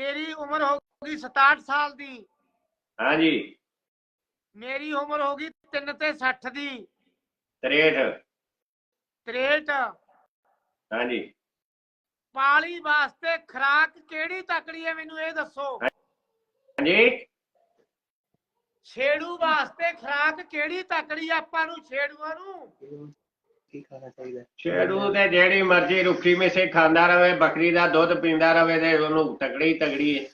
ਤੇਰੀ ਉਮਰ ਹੋ ਗਈ 67 ਸਾਲ ਦੀ। ਹਾਂਜੀ। ਮੇਰੀ ਉਮਰ ਹੋ ਗਈ 3 ਤੇ 60 ਦੀ। 63 63 ਹਾਂਜੀ। ਪਾਲੀ ਵਾਸਤੇ ਖਰਾਕ ਕਿਹੜੀ ਤਕੜੀ ਹੈ ਮੈਨੂੰ ਇਹ ਦੱਸੋ। ਹਾਂਜੀ। ਛੇੜੂ ਵਾਸਤੇ ਖਰਾਕ ਕਿਹੜੀ ਤਕੜੀ ਆਪਾਂ ਨੂੰ ਛੇੜੂਆਂ ਨੂੰ? ਕੀ ਖਾਣਾ ਚਾਹੀਦਾ? ਛੇੜੂ ਤੇ ਜਿਹੜੀ ਮਰਜ਼ੀ ਰੁੱਖੀ ਮਿਸੇ ਖਾਂਦਾ ਰਵੇ ਬੱਕਰੀ ਦਾ ਦੁੱਧ ਪੀਂਦਾ ਰਵੇ ਤੇ ਉਹਨੂੰ ਤਕੜੀ ਤਗੜੀ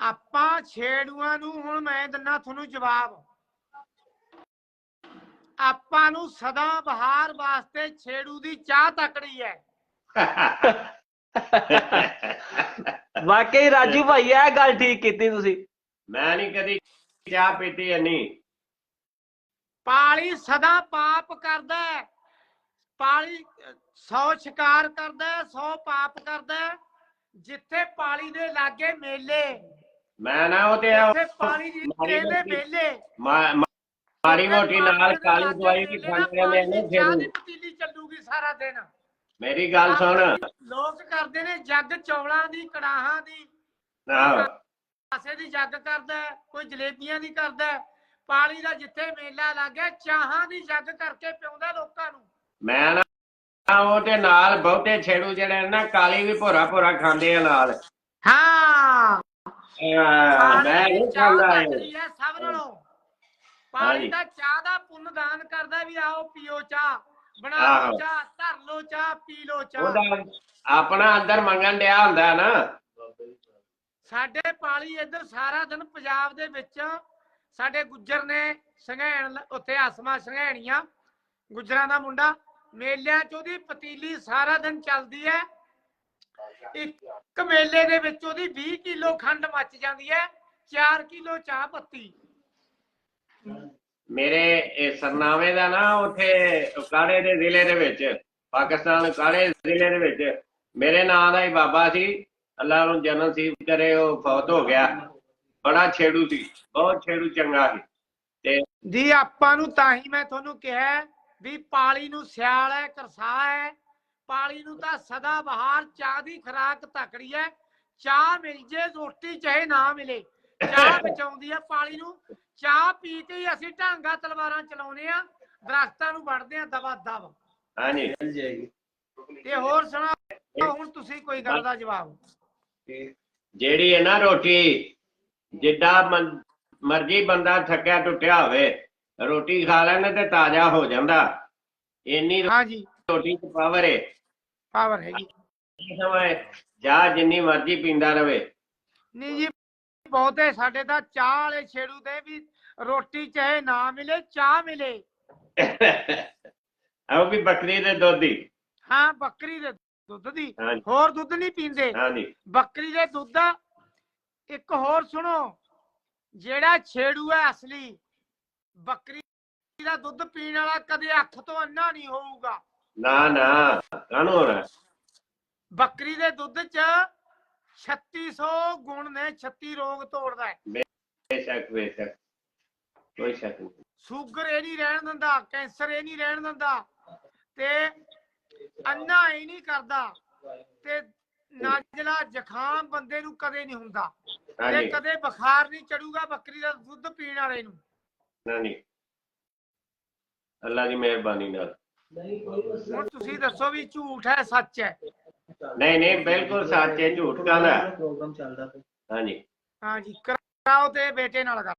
ਆਪਾਂ ਛੇੜੂਆਂ ਨੂੰ ਹੁਣ ਮੈਂ ਦਿੰਨਾ ਤੁਹਾਨੂੰ ਜਵਾਬ। ਆਪਾਂ ਨੂੰ ਸਦਾ ਬਹਾਰ ਵਾਸਤੇ ਛੇੜੂ ਦੀ ਚਾਹ ਤਕੜੀ ਹੈ ਵਾਕਈ ਰਾਜੂ ਭਾਈ ਇਹ ਗੱਲ ਠੀਕ ਕੀਤੀ ਤੁਸੀਂ। ਮੈਂ ਨਹੀਂ ਕਦੀ ਚਾਹ ਪੀਤੀ ਇੰਨੀ। ਪਾਲੀ ਸਦਾ ਪਾਪ ਕਰਦਾ ਹੈ। ਪਾਲੀ 100 ਸ਼ਿਕਾਰ ਕਰਦਾ ਹੈ 100 ਪਾਪ ਕਰਦਾ ਹੈ। ਜਿੱਥੇ ਪਾਲੀ ਦੇ ਲਾਗੇ ਮੇਲੇ। ਮੈਂ ਨਾ ਉਹ ਤੇ ਜਿੱਥੇ ਪਾਲੀ ਦੀ ਮਾਰੀ ਕਹਿੰਦੇ ਮੋਟੀ- ਮੇਲੇ। ਮਾ- ਮਾ- ਮਾੜੀ ਮੋਟੀ ਨਾਲ ਕਾਲੀ ਦਵਾਈ ਵੀ ਖਾਂਦੇ ਰਹਿੰਦੇ ਨੇ ਚਾਹ ਦੀ ਛੇੜੂ ਪਤੀਲੀ ਚੱਲੂਗੀ ਸਾਰਾ ਦਿਨ। ਮੇਰੀ ਗੱਲ ਸੁਣ। ਲੋਕ ਕਰਦੇ ਨੇ ਜੱਗ ਚੌਲਾਂ ਦੀ ਕੜਾਹਾਂ ਦੀ। ਆਹੋ। ਪਾਸੇ ਦੀ ਜੱਗ ਕਰਦਾ ਕੋਈ ਜਲੇਬੀਆਂ ਦੀ ਕਰਦਾ ਪਾਲੀ ਦਾ ਜਿੱਥੇ ਮੇਲਾ ਲੱਗਿਆ ਚਾਹਾਂ ਦੀ ਜੱਗ ਕਰਕੇ ਪਿਉਂਦਾ ਲੋਕਾਂ ਨੂੰ ਮੈਂ ਨਾ ਉਹ ਤੇ ਨਾਲ ਬਹੁਤੇ ਛੇੜੂ ਜਿਹੜੇ ਨੇ ਨਾ ਕਾਲੀ ਵੀ ਭੋਰਾ ਭੋਰਾ ਖਾਂਦੇ ਆ ਨਾਲ ਹਾਂ ਮੈਂ ਪਾਣੀ ਨਹੀਂ ਦੀ ਚਾਹ ਖਾਂਦਾ ਇਹ। ਹੈ ਸਭ ਨਾਲੋਂ ਪਾਣੀ ਹਾਂਜੀ। ਦਾ ਚਾਹ ਦਾ ਪੁੰਨ ਦਾਨ ਕਰਦਾ ਵੀ ਆਓ ਪੀਓ ਚਾਹ ਬਣਾ ਲਓ ਆਹੋ। ਚਾਹ ਧਰ ਲਓ ਚਾਹ ਪੀ ਲਓ ਚਾਹ ਉਹਦਾ ਆਪਣਾ ਅੰਦਰ ਮੰਗਣ ਡਿਆ ਹੁੰਦਾ ਨਾ ਸਾਡੇ ਪਾਲੀ ਇੱਧਰ ਸਾਰਾ ਦਿਨ ਪੰਜਾਬ ਦੇ ਵਿੱਚ ਸਾਡੇ ਗੁੱਜਰ ਨੇ ਸੰਘੈਣ ਉੱਥੇ ਆਸਮਾ ਸੰਘੈਣੀਆਂ, ਗੁੱਜਰਾਂ ਦਾ ਮੁੰਡਾ, ਮੇਲਿਆਂ 'ਚ ਉਹਦੀ ਪਤੀਲੀ ਸਾਰਾ ਦਿਨ ਚੱਲਦੀ ਹੈ ਇੱਕ ਮੇਲੇ ਦੇ ਵਿੱਚ ਉਹਦੀ 20 ਕਿਲੋ ਖੰਡ ਮੱਚ ਜਾਂਦੀ ਹੈ 4 ਕਿਲੋ ਚਾਹ ਪੱਤੀ। ਮੇਰੇ ਇਹ ਸਰਨਾਵੇ ਦਾ ਨਾ ਉੱਥੇ ਕਾੜੇ ਦੇ ਜ਼ਿਲ੍ਹੇ ਦੇ ਵਿੱਚ, ਪਾਕਿਸਤਾਨ ਕਾੜੇ ਜ਼ਿਲ੍ਹੇ ਦੇ ਵਿੱਚ, ਮੇਰੇ ਨਾਂ ਦਾ ਹੀ ਬਾਬਾ ਸੀ ਅੱਲਾ ਨੂੰ ਜਨਮ ਸੀ, ਕਰੇ ਉਹ ਫੌਤ ਹੋ ਗਿਆ। ਬੜਾ ਛੇੜੂ ਸੀ ਬਹੁਤ ਛੇੜੂ ਚੰਗਾ ਸੀ। ਤੇ ਦੀ ਆਪਾਂ ਨੂੰ ਤਾਂ ਹੀ ਮੈਂ ਤੁਹਾਨੂੰ ਕਿਹਾ ਵੀ ਪਾਲੀ ਨੂੰ ਸਿਆਲ ਹੈ ਕਰਸਾ ਹੈ। ਪਾਲੀ ਨੂੰ ਤਾਂ ਸਦਾ ਬਹਾਰ ਚਾਹ ਦੀ ਖਰਾਕ ਤਕੜੀ ਹੈ। ਚਾਹ ਮਿਲ ਜੇ ਰੋਟੀ ਚਾਹੇ ਨਾ ਮਿਲੇ। ਚਾਹ ਬਚਾਉਂਦੀ ਹੈ ਪਾਲੀ ਨੂੰ। ਚਾਹ ਪੀ ਕੇ ਹੀ ਅਸੀਂ ਢਾਂਗਾ ਤਲਵਾਰਾਂ ਚਲਾਉਨੇ ਆ ਦਰਖਤਾਂ ਨੂੰ ਵੜਦੇ ਆ ਦਵਾ ਦਵ। ਹਾਂਜੀ। ਮਿਲ ਜਾਏਗੀ। ਤੇ ਹੋਰ ਸੁਣਾ ਹੁਣ ਤੁਸੀਂ ਕੋਈ ਗੱਲ ਦਾ ਜਵਾਬ ਜਿਹੜੀ ਹੈ ਨਾ ਰੋਟੀ ਜਿੱਡਾ ਮਰਜ਼ੀ ਬੰਦਾ ਥੱਕਿਆ ਟੁੱਟਿਆ ਹੋਵੇ ਰੋਟੀ ਖਾ ਲੈਣੇ ਤੇ ਤਾਜ਼ਾ ਹੋ ਜਾਂਦਾ। ਇੰਨੀ ਹਾਂਜੀ। ਰੋਟੀ ਚ ਪਾਵਰ ਹੈ ਪਾਵਰ ਹੈਗੀ। ਇਸ ਸਮੇਂ ਜਾ ਜਿੰਨੀ ਮਰਜ਼ੀ ਪੀਂਦਾ ਰਵੇ। ਨਹੀਂ ਜੀ ਬਹੁਤੇ ਸਾਡੇ ਤਾਂ ਚਾਹ ਵਾਲੇ ਛੇੜੂ ਤੇ ਵੀ ਰੋਟੀ ਚਾਹੇ ਨਾ ਮਿਲੇ ਚਾਹ ਮਿਲੇ। ਉਹ ਵੀ ਬੱਕਰੀ ਦੇ ਦੁੱਧ ਦੀ। ਹਾਂ ਬੱਕਰੀ ਦੇ ਦੁੱਧ ਦੀ। ਹੋਰ ਦੁੱਧ ਨਹੀਂ ਪੀਂਦੇ। ਹਾਂਜੀ। ਬੱਕਰੀ ਦੇ ਦੁੱਧ ਦਾ ਇੱਕ ਹੋਰ ਸੁਣੋ ਜਿਹੜਾ ਛੇੜੂ ਹੈ ਅਸਲੀ ਬੱਕਰੀ ਦਾ ਦੁੱਧ ਪੀਣ ਵਾਲਾ ਕਦੇ ਅੱਖ ਤੋਂ ਅੰਨਾ ਨਹੀਂ ਹੋਊਗਾ। ਨਾ ਨਾ ਕਾਹਨੂੰ ਹੋਣਾ ਬੱਕਰੀ ਦੇ ਦੁੱਧ 'ਚ 3600 ਗੁਣ ਨੇ 36 ਰੋਗ ਤੋੜਦਾ ਹੈ। ਬੇਸ਼ੱਕ ਬੇਸ਼ੱਕ ਕੋਈ ਸ਼ੱਕ ਨਹੀਂ। ਸ਼ੂਗਰ ਇਹ ਨਹੀਂ ਰਹਿਣ ਦਿੰਦਾ ਕੈਂਸਰ ਇਹ ਨਹੀਂ ਰਹਿਣ ਦਿੰਦਾ ਤੇ ਅੰਨਾ ਇਹ ਨਹੀਂ ਕਰਦਾ ਤੇ ਨਾਜਲਾ ਜ਼ੁਕਾਮ ਬੰਦੇ ਨੂੰ ਕਦੇ ਨਹੀਂ ਹੁੰਦਾ। ਤੇ ਕਦੇ ਬੁਖਾਰ ਨਹੀਂ ਚੜੂਗਾ ਬੱਕਰੀ ਦਾ ਦੁੱਧ ਪੀਣ ਵਾਲੇ ਨੂੰ। ਨਾ ਨਹੀਂ। ਅੱਲਾ ਦੀ ਮਿਹਰਬਾਨੀ ਨਾਲ। ਹੁਣ ਤੁਸੀਂ ਦੱਸੋ ਵੀ ਝੂਠ ਹੈ ਸੱਚ ਹੈ? ਨਹੀਂ ਨਹੀਂ ਬਿਲਕੁਲ ਸੱਚ ਹੈ ਝੂਠ ਕਾਹਦਾ ਪ੍ਰੋਗਰਾਮ ਚੱਲਦਾ ਹਾਂਜੀ। ਹਾਂਜੀ ਕਰਾਓ ਤੇ ਬੇਟੇ ਨਾਲ ਗੱਲ।